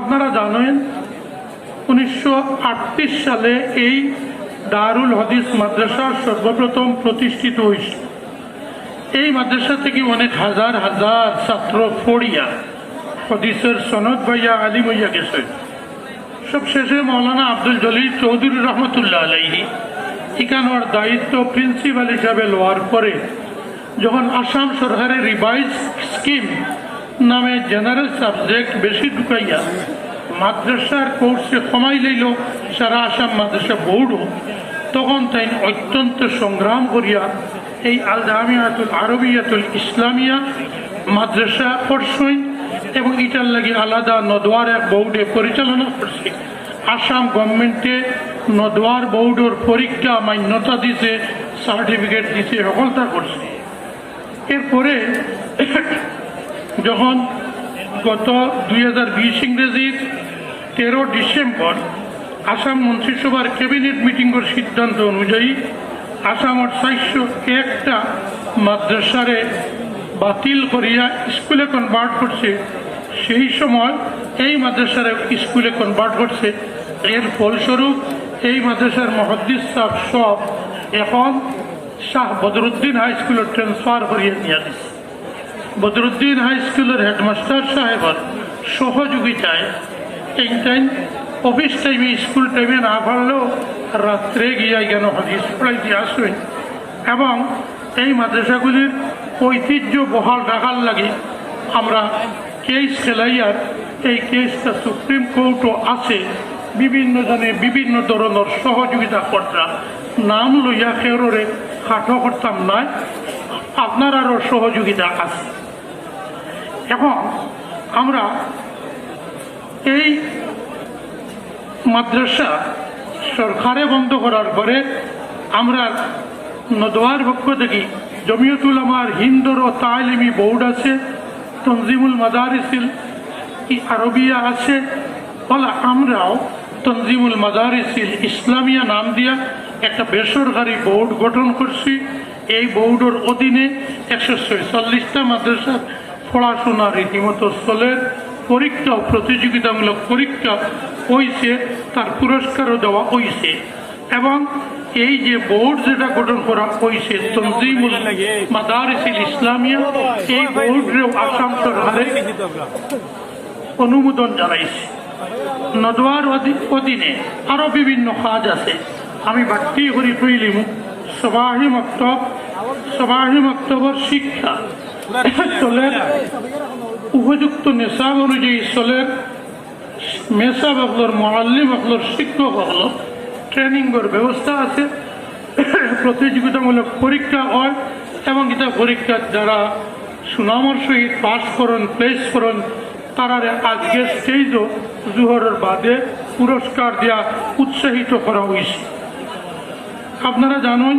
আপনারা জানেন, উনিশশো আটত্রিশ সালে এই দারুল হদিস মাদ্রাসা সর্বপ্রথম প্রতিষ্ঠিত হয়েছিল এই মাদ্রাসা থেকে অনেক হাজার হাজার ছাত্র পড়িয়া হদিসের সনদ ভাইয়া আলী হইয়া গেছে। সব শেষে মৌলানা আব্দুল জলিল চৌধুরী রহমতুল্লাহ আলাইহি এখানোর দায়িত্ব প্রিন্সিপাল হিসাবে লওয়ার পরে যখন আসাম সরকারের রিভাইজ স্কিম নামে জেনারেল সাবজেক্ট বেশি ঢুকাইয়া মাদ্রাসার কোর্সে কমাই লইল, সারা আসাম মাদ্রাসা বোর্ডও তখন তাই অত্যন্ত সংগ্রাম করিয়া এই আল জামিয়াতুল আরবিয়াতুল ইসলামিয়া মাদ্রাসা পড়ছই এবং এটার লাগি আলাদা নদওয়ার এক বোর্ডে পরিচালনা করছে। আসাম গভর্নমেন্টে নদওয়ার বোর্ডের পরীক্ষা মান্যতা দিছে সার্টিফিকেট দিছে, সকলটা করছে। এরপরে যখন গত দুই হাজার বিশ ইংরেজির তেরো ডিসেম্বর আসাম মন্ত্রিসভার ক্যাবিনেট মিটিংয়ের সিদ্ধান্ত অনুযায়ী আসামর চারশো একটা মাদ্রাসারে বাতিল করিয়া স্কুলে কনভার্ট করছে, সেই সময় এই মাদ্রাসারে স্কুলে কনভার্ট করছে। এর ফলস্বরূপ এই মাদ্রাসার মহদ্দিস সাহ সব এখন শাহ বদরুদ্দিন হাই স্কুলে ট্রান্সফার করিয়ে নিয়ে দিচ্ছে বদরুদ্দিন হাই স্কুলের হেডমাস্টার সাহেবর সহযোগিতায় এই টাইম অফিস টাইমে স্কুল টাইমে না পারলেও রাত্রে গিয়ে কেন হদিস পড়াইতে আসবেন এবং এই মাদ্রাসাগুলির ঐতিহ্য বহাল রাখার লাগে আমরা কেস খেলাইয়ার এই কেসটা সুপ্রিম কোর্টও আছে। বিভিন্ন জনে বিভিন্ন ধরনের সহযোগিতা কর্তা নাম লইয়া কেউরে খাটো করতাম নয় আপনার আরও সহযোগিতা আছে। এখন আমরা এই মাদ্রাসা সরকারে বন্ধ করার পরে আমরা নদোয়ার পক্ষ থেকে জমিয়তুল আমার হিন্দর ও তালিমি বোর্ড আছে, তনজিমুল মাদারিসিল ই আরবিয়া আছে বলা আমরাও তনজিমুল মাদারিসিল ইসলামিয়া নাম দিয়া একটা বেসরকারি বোর্ড গঠন করছি। এই বোর্ডের অধীনে একশো ছয়চল্লিশটা মাদ্রাসার পড়াশোনা রীতিমতো চলের পরীক্ষা প্রতিযোগিতামূলক পরীক্ষা হয়েছে তার পুরস্কারও দেওয়া হয়েছে এবং এই যে বোর্ড যেটা গঠন করা হয়েছে তনজিমুল মাদারিসিল ইসলামিয়া, এই বোর্ডেও আসাম সরকারে অনুমোদন জানাইছে। নদওয়ার অধী- অধীনে আরও বিভিন্ন কাজ আছে। আমি বাড়তি করি কইলিম, সবাহি মক্তব, সবাহি মক্তবর শিক্ষা। উপযুক্ত নেশাব অনুযায়ী চলের মেসাব হকলর মোয়াল্লিম হকলর শিক্ষক হকলর ট্রেনিংয়ের ব্যবস্থা আছে। প্রতিযোগিতামূলক পরীক্ষা হয় এবং এটা পরীক্ষার যারা সুনামর সহিত পাস করেন প্লেস করেন, তারা আজকে স্টেজও জুহরের বাদে পুরস্কার দেওয়া উৎসাহিত করা হয়েছে আপনারা জানেন,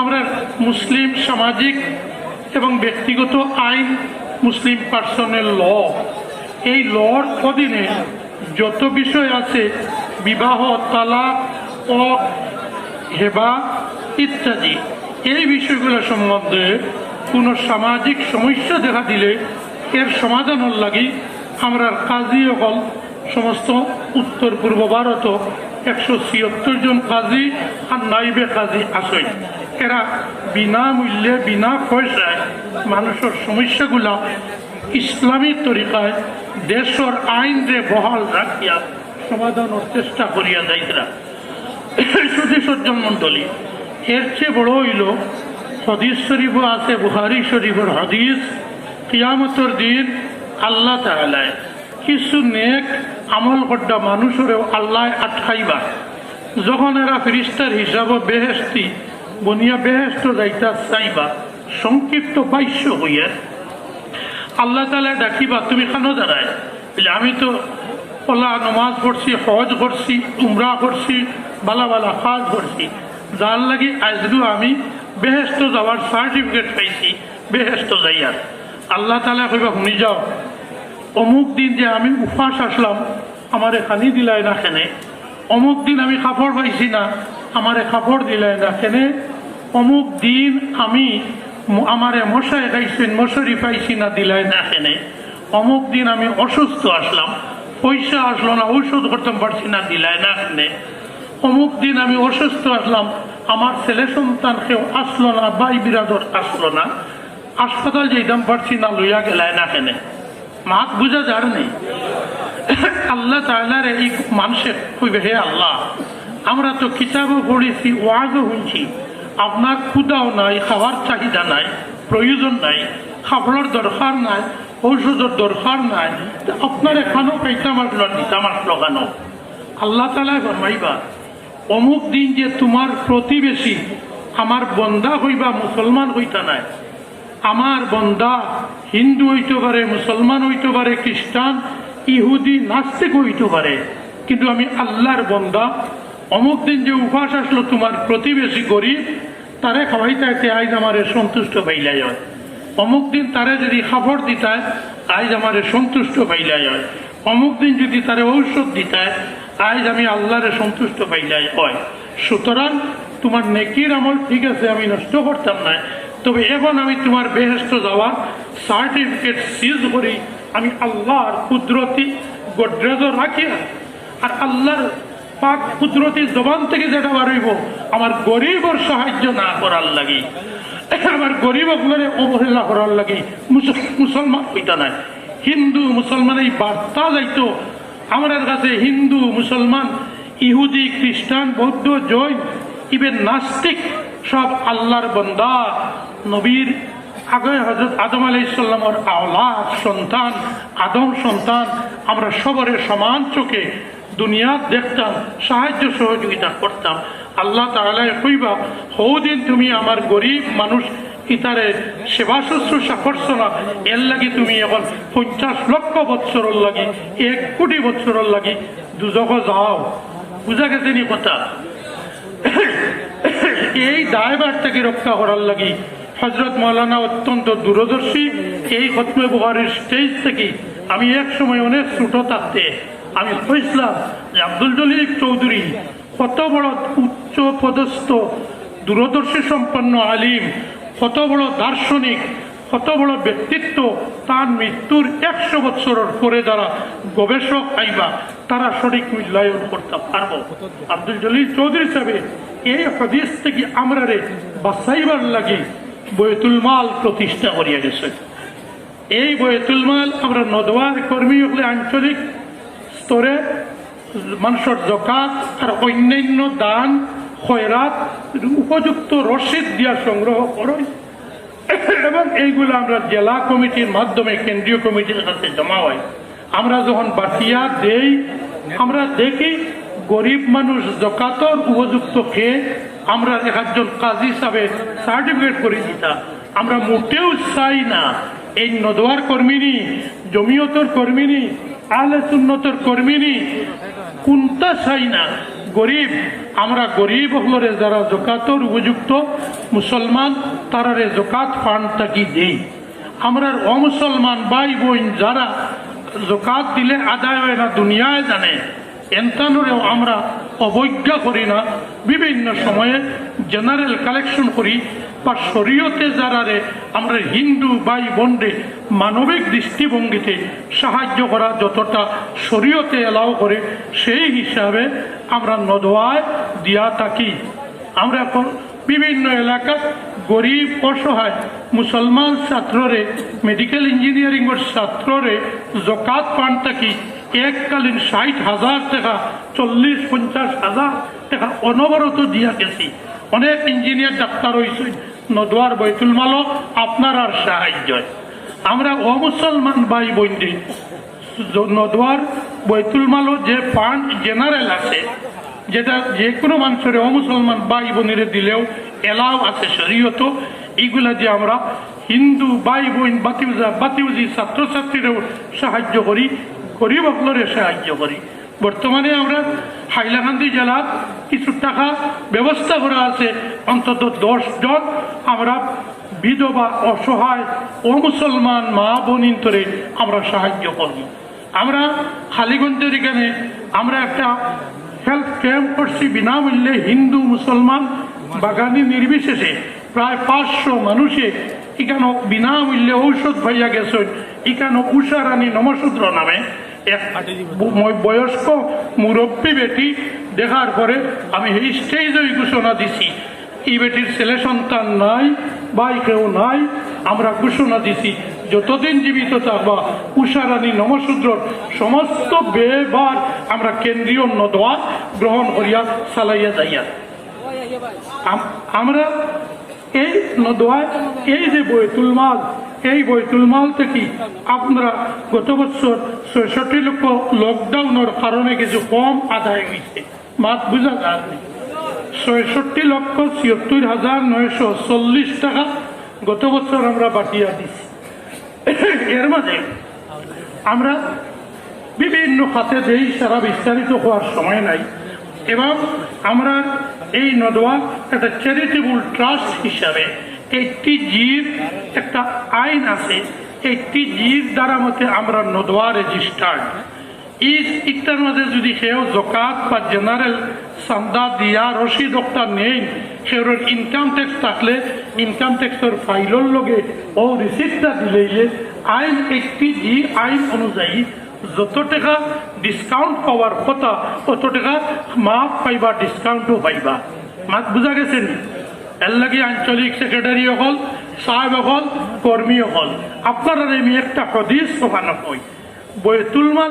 আমরা মুসলিম সামাজিক এবং ব্যক্তিগত আইন, মুসলিম পার্সনের ল। এই লর অধীনে যত বিষয় আছে, বিবাহ, তালাক ও হেবা ইত্যাদি, এই বিষয়গুলো সম্বন্ধে কোনো সামাজিক সমস্যা দেখা দিলে এর সমাধানের লাগি আমরা কাজী অকল সমস্ত উত্তর পূর্ব ভারত একশো ছিয়ত্তর জন কাজী আর নাইবে কাজী আসে এরা বিনামূল্যে বিনা পয়সায় মানুষের সমস্যাগুলা ইসলামী তরিকায় দেশের আইন রে বহাল রাখিয়া সমাধানের চেষ্টা করিয়া যাইতরা। সুধী সজ্জন মন্ডলী এর চেয়ে বড় হইল হদিস শরীফও আছে বুহারি শরীফের হদিস, কিয়ামতর দিন আল্লাহ তালায় কিছু নেক আমল করডা মানুষেরও আল্লাহ আটকাইবা। যখন এরা ফিরিস্তার হিসাবে বেহেস্তি বনিয়া বেহেস্ত যাইতা চাইবা, সংক্ষিপ্ত বাইশ্য হইয়া আল্লাহ তালা ডাকিবা, তুমি খানো দাঁড়ায় আমি তো ওলা নমাজ পড়ছি, হজ করছি, উমরা করছি বালা বালা কাজ করছি। যার লাগি আজগু আমি বেহেস্ত যাওয়ার সার্টিফিকেট পাইছি বেহেস্ত যাইয়ার। আল্লাহ তালা কইবা শুনি যাও। অমুক দিন যে আমি উপাস আসলাম, আমার এখানি দিলাই না খেনে অমুক দিন আমি কাপড় পাইছি না আমারে কাপড় দিলাই না খেনে অমুক দিন আমি আমারে মশাই খাইছেন মশারি পাইছি না দিলাই না খেনে অমুক দিন আমি অসুস্থ আসলাম, পয়সা আসলো না, ঔষধ করতে পারছি না দিলায় না এখানে অমুক দিন আমি অসুস্থ আসলাম, আমার ছেলে সন্তান কেউ আসলো না বাই বিরাদর আসলো না। হাসপাতাল যেতাম পারছি না, লইয়া গেলায় না কেনে মাত বুঝা যার নেই। আল্লাহ তাহলার এই মানুষের কইবে, হে আল্লাহ আমরা তো কিতাবও পড়েছি, ওয়াজও শুনছি। আপনার ক্ষুদাও নাই, খাওয়ার চাহিদা নাই, প্রয়োজন নাই, খাবারের দরকার নাই, ঔষধের দরকার নাই। আপনার এখানেও খাইতাম আসলো নিতাম আসলো কেন আল্লাহ তালা ফরমাইবা, অমুক দিন যে তোমার প্রতিবেশী আমার বন্দা হইবা মুসলমান হইতা নাই, আমার বন্দা হিন্দু হইতে পারে, মুসলমান হইতে পারে, খ্রিস্টান, ইহুদি, নাস্তিক হইতে পারে, কিন্তু আমি আল্লাহর বন্দা অমুক দিন যে উপাস আসলো তোমার প্রতিবেশী গরিব, তারে খাওয়াইতে আইজ আমারে সন্তুষ্ট পাইলাই হয়। অমুক দিন তারে যদি খবর দিতায় আজ আমারে সন্তুষ্ট পাইলাই হয়। অমুক দিন যদি তারে ঔষধ দিতায় আজ আমি আল্লাহরে সন্তুষ্ট পাইলাই হয়। সুতরাং তোমার নেকির আমল ঠিক আছে, আমি নষ্ট করতাম না তবে এখন আমি তোমার বেহেস্ত যাওয়ার সার্টিফিকেট সিজ করি, আমি আল্লাহর কুদরতি গোড্রেজ রাখিয়া আর আল্লাহর পাক কুদরতি জবান থেকে যেটা বাড়িব আমার গরিবর সাহায্য না করার লাগি। আমার গরিব আপনারে অবহেলা করার লাগে। মুস- মুসলমান হইতা নাই। হিন্দু মুসলমান এই বার্তা যাইতো আমাদের কাছে হিন্দু মুসলমান, ইহুদি, খ্রিস্টান, বৌদ্ধ, জৈন ইভেন নাস্তিক, সব আল্লাহর বন্দা, নবীর আগে হজরত আদম আলাই ইসলামর আওলাদ, সন্তান, আদম সন্তান, আমরা সবরে সমান চোখে দুনিয়া দেখতাম, সাহায্য সহযোগিতা করতাম। আল্লাহ তাহলে কইবা হৌদিন তুমি আমার গরিব মানুষ, ইতারে সেবা শুশ্রূষা করছ না, এর লাগি তুমি এখন পঞ্চাশ লক্ষ বৎসরের লাগি, এক কোটি বৎসরের লাগি দুজক যাও। বুঝা গেছে নি কথা? এই দায়বারটাকে রক্ষা করার লাগি হজরত মৌলানা অত্যন্ত দূরদর্শী, এই খতমে বুহারের স্টেজ থেকে আমি এক সময় অনেক ছোট থাকতে আমি কইছিলাম যে আব্দুল জলিল চৌধুরী কত বড় উচ্চ পদস্থ, দূরদর্শী সম্পন্ন আলিম, কত বড় দার্শনিক, কত বড় ব্যক্তিত্ব, তার মৃত্যুর একশো বছরের পরে যারা গবেষক আইবা, তারা সঠিক মূল্যায়ন করতে পারব। আব্দুল জলিল চৌধুরী সাহেব এই হদিস থেকে আমরা রে বাসাইবার লাগি বৈতুল মাল প্রতিষ্ঠা করিয়া গেছে। এই বৈতুল মাল আমরা নদওয়ার কর্মী হলে আঞ্চলিক স্তরে মানুষের জকাত আর অন্যান্য দান, খয়রাত উপযুক্ত রসিদ দিয়া সংগ্রহ করই এবং এইগুলো আমরা জেলা কমিটির মাধ্যমে, কেন্দ্রীয় কমিটির কাছে জমা হয়। আমরা যখন বাটিয়া দেই, আমরা দেখি গরিব মানুষ জকাতর উপযুক্ত খেয়ে আমরা একজন কাজী হিসাবে সার্টিফিকেট করে দিতা। আমরা মোটেও চাই না। এই নদোয়ার কর্মিনী জমিয়তর কর্মিনী আহলে সুন্নতর কর্মিনী কোনটা চাই না। গরিব, আমরা গরিব হলরে যারা জকাতর উপযুক্ত মুসলমান, তারারে জকাত ফান্ড থাকি দেই। আমরা অমুসলমান ভাই বোন যারা জকাত দিলে আদায় হয় না, দুনিয়ায় জানে, এন্তানোরেও আমরা অবজ্ঞা করি না। বিভিন্ন সময়ে জেনারেল কালেকশন করি বা শরীয়তে যারারে আমরা হিন্দু ভাই বোনরে মানবিক দৃষ্টিভঙ্গিতে সাহায্য করা যতটা শরীয়তে এলাও করে, সেই হিসাবে আমরা নদোয়ায় দিয়া থাকি। আমরা এখন বিভিন্ন এলাকার গরিব, অসহায় মুসলমান ছাত্ররে মেডিকেল ইঞ্জিনিয়ারিংয়ের ছাত্ররে জকাত পান থাকি। এককালীন ষাট হাজার টাকা, চল্লিশ, পঞ্চাশ হাজার টাকা অনবরত দিয়া গেছি। অনেক ইঞ্জিনিয়ার ডাক্তার হয়েছে নদুয়ার বৈতুল মালক, আপনার আর সাহায্য। আমরা অমুসলমান ভাই বোনদের নদুয়ার বৈতুল মালও যে ফান্ড জেনারেল আছে, যেটা যে কোনো মানুষের অমুসলমান ভাই বোনেরে দিলেও এলাও আছে শরীয়ত, এইগুলা যে আমরা হিন্দু ভাই বোন বাতিউজা, বাতিউজি ছাত্রছাত্রীরাও সাহায্য করি, গরিব অকলরে সাহায্য করি। বর্তমানে আমরা হাইলাকান্দি জেলার কিছু টাকা ব্যবস্থা করা আছে। অন্তত জন আমরা বিধবা, অসহায় ও মুসলমান মা বোনিন্তরে আমরা সাহায্য করব। আমরা খালিগঞ্জের এখানে আমরা একটা হেলথ ক্যাম্প করছি বিনামূল্যে হিন্দু, মুসলমান বাগানি নির্বিশেষে। প্রায় পাঁচশো মানুষে এখানে বিনামূল্যে ঔষধ পাইয়া গেছেন। এখানে উষা রানী নমসূত্র নামে। এক ব- বয়স্ক মুরব্বী বেটি দেখার পরে আমি এই স্টেজেই ঘোষণা দিছি। এই বেটির ছেলে সন্তান নাই ভাই কেউ নাই, আমরা ঘোষণা দিছি, যতদিন জীবিত থাকবা উষারানী নমশূদ্র সমস্ত বেবার আমরা কেন্দ্রীয় নদোয়া গ্রহণ করিয়া চালাইয়া যাইয়া। আমরা এই নদোয়ায়, এই যে বৈতুল মাল, এই বৈতুল মাল থেকে আপনারা গত বছর ছয়ষট্টি লক্ষ লকডাউনের কারণে কিছু কম আদায় হয়েছে মাত বুঝা যায়নি ছয়ষট্টি লক্ষ ছিয়ত্তর হাজার নয়শো চল্লিশ টাকা গত বছর আমরা বাটিয়া দিছি। এর মাঝে আমরা বিভিন্ন খাতে দেই সারা বিস্তারিত হওয়ার সময় নাই। এবং আমরা এই নদোয়া একটা চ্যারিটেবল ট্রাস্ট হিসাবে। এইটি জির একটা আইন আছে। এইটি জির দ্বারা মতে আমরা নদোয়া রেজিস্টার্ড ইটার মাঝে যদি সেও জকাত বা জেনারেল চান্দা দিয়া রসিদ একটা নেই সেওর ইনকাম ট্যাক্স থাকলে ইনকাম ট্যাক্সের ফাইলর লগে ও রিসিপ্টটা দিলে আইন একটি জি আইন অনুযায়ী যত টাকা ডিসকাউন্ট পাওয়ার কথা অত টাকা মাফ পাইবা ডিসকাউন্টও পাইবা। মাত বুঝা গেছে নি? এর লাগে আঞ্চলিক সেক্রেটারি হল, সাহেব হল, কর্মী হল। আপনারা আমি একটা হদিস ওখানে কই বইতুল মাল